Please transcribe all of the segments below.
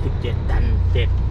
27ดัน 7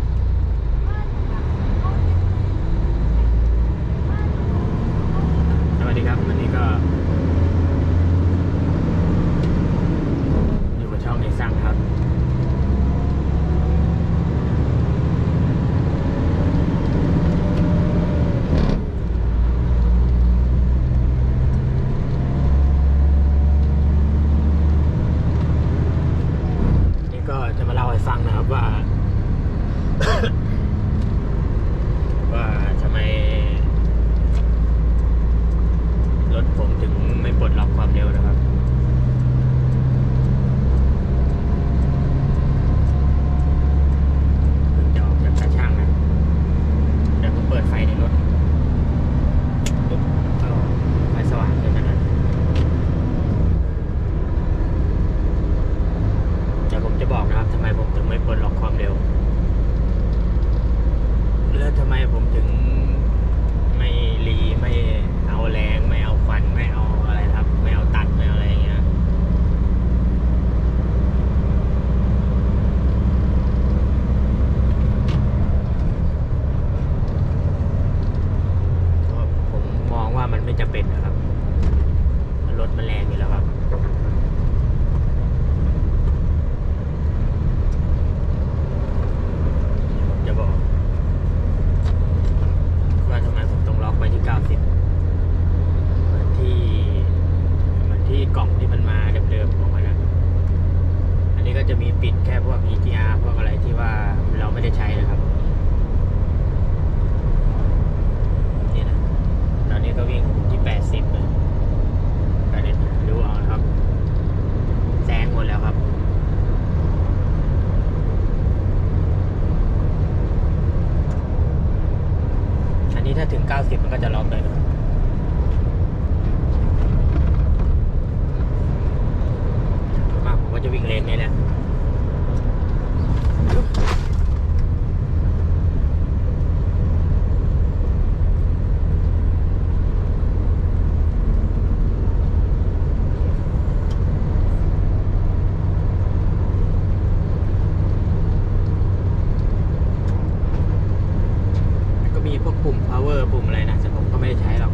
มีพวกปุ่ม power ปุ่มอะไรนะแต่ผมก็ไม่ได้ใช้หรอก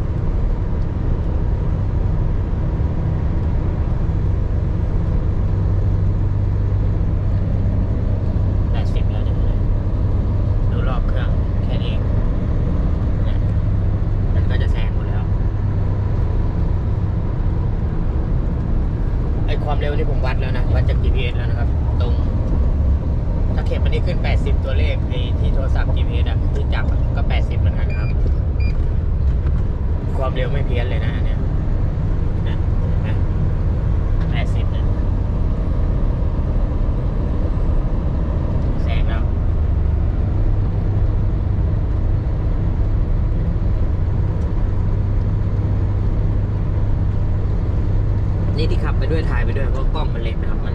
แปดสิบแล้วเนี่ยดูรอบเครื่องแค่นี้เนี่ยมันก็จะแซงหมดแล้วไอความเร็วนี่ผมวัดแล้วนะ วัดจาก GPS แล้วนะครับ ตรง เข็มอันนี้ขึ้น 80 ตัวเลขในที่โทรศัพท์ GPS อะที่จับก็ 80 เหมือนกันครับ ความเร็วไม่เพี้ยนเลยนะเห็นไหม80เนี่ยแซงแล้ว นี่ที่ขับไปด้วยถ่ายไปด้วยเพราะกล้องมันเล็กนะครับ มัน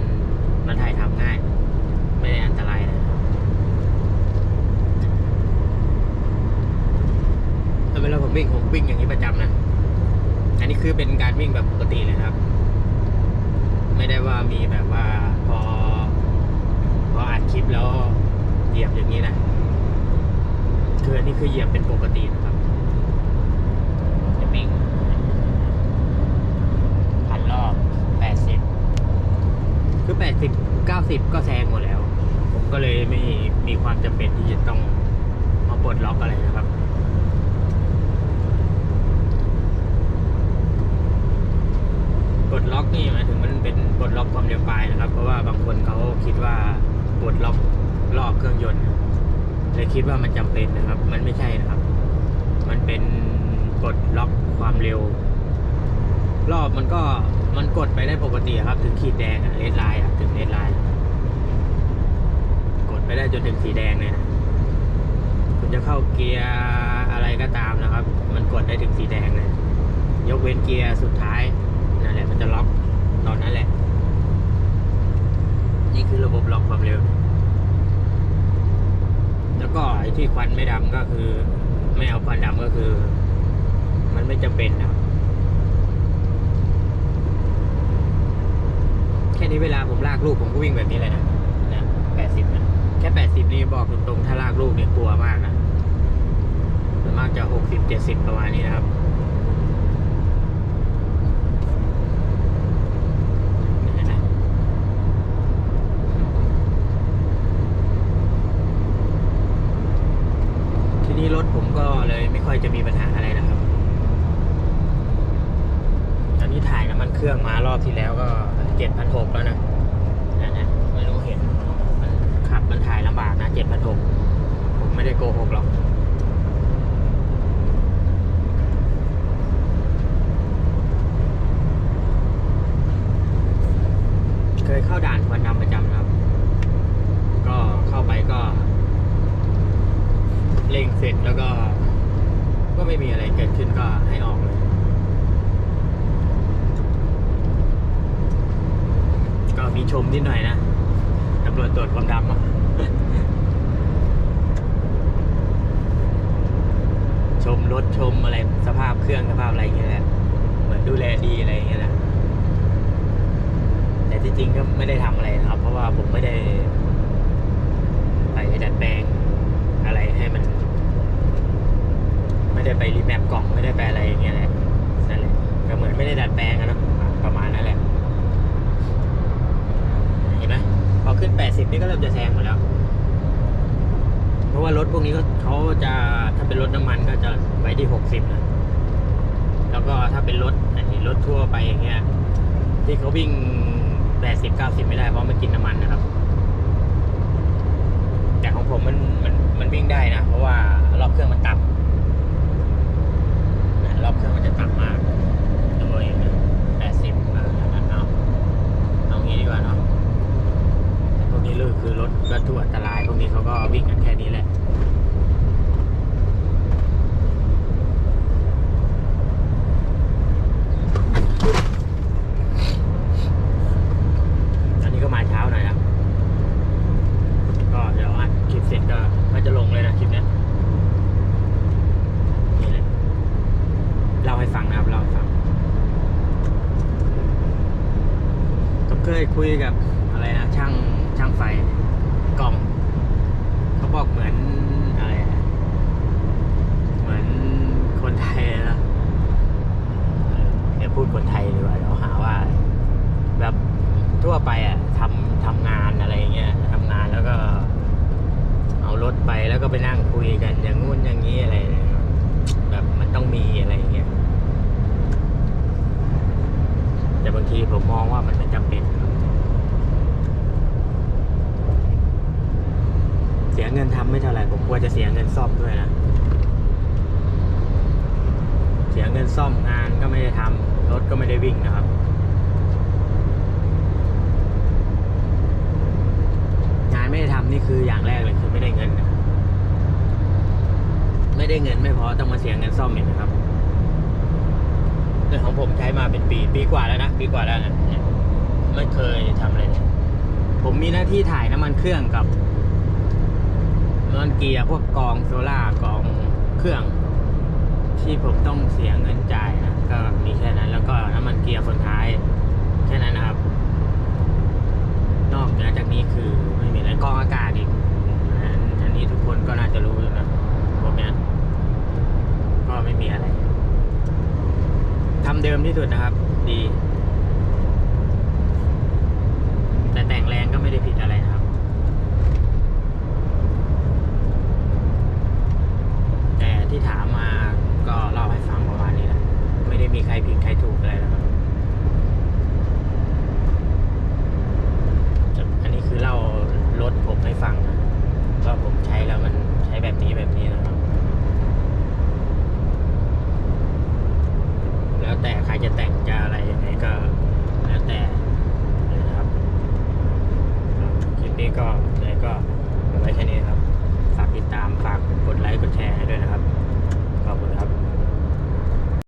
มันถ่ายทำง่าย ไม่ได้อันตรายนะครับถ้าเวลาผมวิ่งผมวิ่งอย่างนี้ประจำนะ อันนี้คือเป็นการวิ่ง แบบปกติเลยนะครับ ไม่ได้ว่ามีแบบว่าพอ พออัดคลิปแล้วเหยียบอย่างนี้นะคืออันนี้คือเหยียบเป็นปกตินะครับจะวิ่งพันรอบแปดสิบคือแปดสิบเก้าสิบก็แซงหมดแล้ว ผมก็เลยไม่มีความจำเป็นที่จะต้องมาปลดล็อกอะไรนะครับ ปล ดล็อกนี่หมายถึงมันเป็นปลดล็อกความเร็วปลายนะครับ เพราะว่าบางคนเขาคิดว่าปลดล็อกรอบเครื่องยนต์เลยคิดว่ามันจำเป็นนะครับ มันไม่ใช่นะครับ มันเป็นปลดล็อกความเร็ว รอบมันก็มันกดไปได้ปกติครับ ถึงขีดแดงอะเลดไลน์อะถึงเลดไลน์กดไปได้จนถึงสีแดงเลยนะคุณจะเข้าเกียร์อะไรก็ตามนะครับ มันกดได้ถึงสีแดงเลยยกเว้นเกียร์สุดท้าย จะล็อกตอนนั้นแหละ นี่คือระบบล็อกความเร็ว แล้วก็ไอ้ที่ควันไม่ดำก็คือ ไม่เอาควันดำก็คือ มันไม่จำเป็นนะครับแค่นี้เวลาผมลากลูกผมก็วิ่งแบบนี้เลยนะนะแปดสิบนะแค่แปดสิบนี่บอกตรงๆถ้าลากลูกเนี่ยกลัวมากนะส่วนมากจะหกสิบเจ็ดสิบประมาณนี้นะครับ เห็นไหมทีนี้รถผมก็เลยไม่ค่อยจะมีปัญหาอะไรนะครับ ตอนนี้ถ่ายน้ำมันเครื่องมารอบที่แล้วก็ เจ็ดพันหกแล้วนะนะนะไม่รู้เห็นมันขับมันถ่ายลำบากนะเจ็ดพันหกผมไม่ได้โกหกหรอกเคยเข้าด่านควันดำประจำนะครับ ก็เข้าไปก็เร่งเสร็จแล้วก็ ก็ไม่มีอะไรเกิดขึ้นก็ให้ออกเลย ก็ มีชมนิดหน่อยนะตำรวจตรวจความดำอะชมรถชมอะไรสภาพเครื่องสภาพอะไรอย่างเงี้ยแหละเหมือนดูแลดีอะไรอย่างเงี้ยนะแต่ที่จริงก็ไม่ได้ทำอะไรนะครับ เพราะว่าผมไม่ได้ไปดัดแปลงอะไรให้มัน ไม่ได้ไปรีแมปกล่องไม่ได้ไปอะไรอย่างเงี้ยแหละนั่นแหละก็เหมือนไม่ได้ดัดแปลงอะเนาะอะประมาณนั้นแหละ เห็นไหม พอขึ้น 80 นี่ก็เริ่มจะแซงหมดแล้ว เพราะว่ารถพวกนี้ก็เขาจะถ้าเป็นรถน้ำมันก็จะไว้ที่ 60นะแล้วก็ถ้าเป็นรถอันนี้รถทั่วไปอย่างเงี้ยที่เขาวิ่ง 80 90 ไม่ได้เพราะมันกินน้ำมันนะครับ แต่ของผมมันมันมันวิ่งได้นะ เพราะว่ารอบเครื่องมันต่ำนะรอบเครื่องมันจะต่ำมากโดย80อ่าเอาเอางี้ดีกว่าเนาะ พวกนี้เลยคือรถบรรทุกอันตราย พวกนี้เขาก็วิ่งกันแค่นี้แหละ อันนี้ก็มาเช้าหน่อยนะ ก็เดี๋ยวอัดคลิปเสร็จก็ก็จะลงเลยนะคลิปเนี้ยนี่แหละเล่าให้ฟังนะครับเล่าให้ฟัง ผมเค ยคุยกับอะไรนะช่างช่างไฟกล่องเขาบอกเหมือนอะไรเหมือนคนไทยนะเดี๋ยวพูดคนไทยดีกว่าเดี๋ยวหาว่า แบบทั่วไปอะทำทำงานอะไรเงี้ยทำงานแล้วก็ เอารถไปแล้วก็ไปนั่งคุยกันอย่างงู้นอย่างนี้อะไรแบบมันต้องมีอะไรเงี้ยแต่บางทีผมมองว่ามันไม่จำเป็นครับ เสียเงินทำไม่เท่าไหร่ผมกลัวจะเสียเงินซ่อมด้วยนะ เสียเงินซ่อมงานก็ไม่ได้ทำรถก็ไม่ได้วิ่งนะครับงานไม่ได้ทำนี่คืออย่างแรกเลยคือไม่ได้เงินนะไม่ได้เงินไม่พอต้องมาเสียเงินซ่อมอีกนะครับเรื่องของผมใช้มาเป็นปีปีกว่าแล้วนะปีกว่าแล้วนะเนี่ยไม่เคยทำอะไรเลยผมมีหน้าที่ถ่ายน้ำมันเครื่องกับ นอนเกียร์พวกกองโซล่ากองเครื่อง ที่ผมต้องเสียเงินจ่ายนะก็มีแค่นั้นแล้วก็น้ำมัน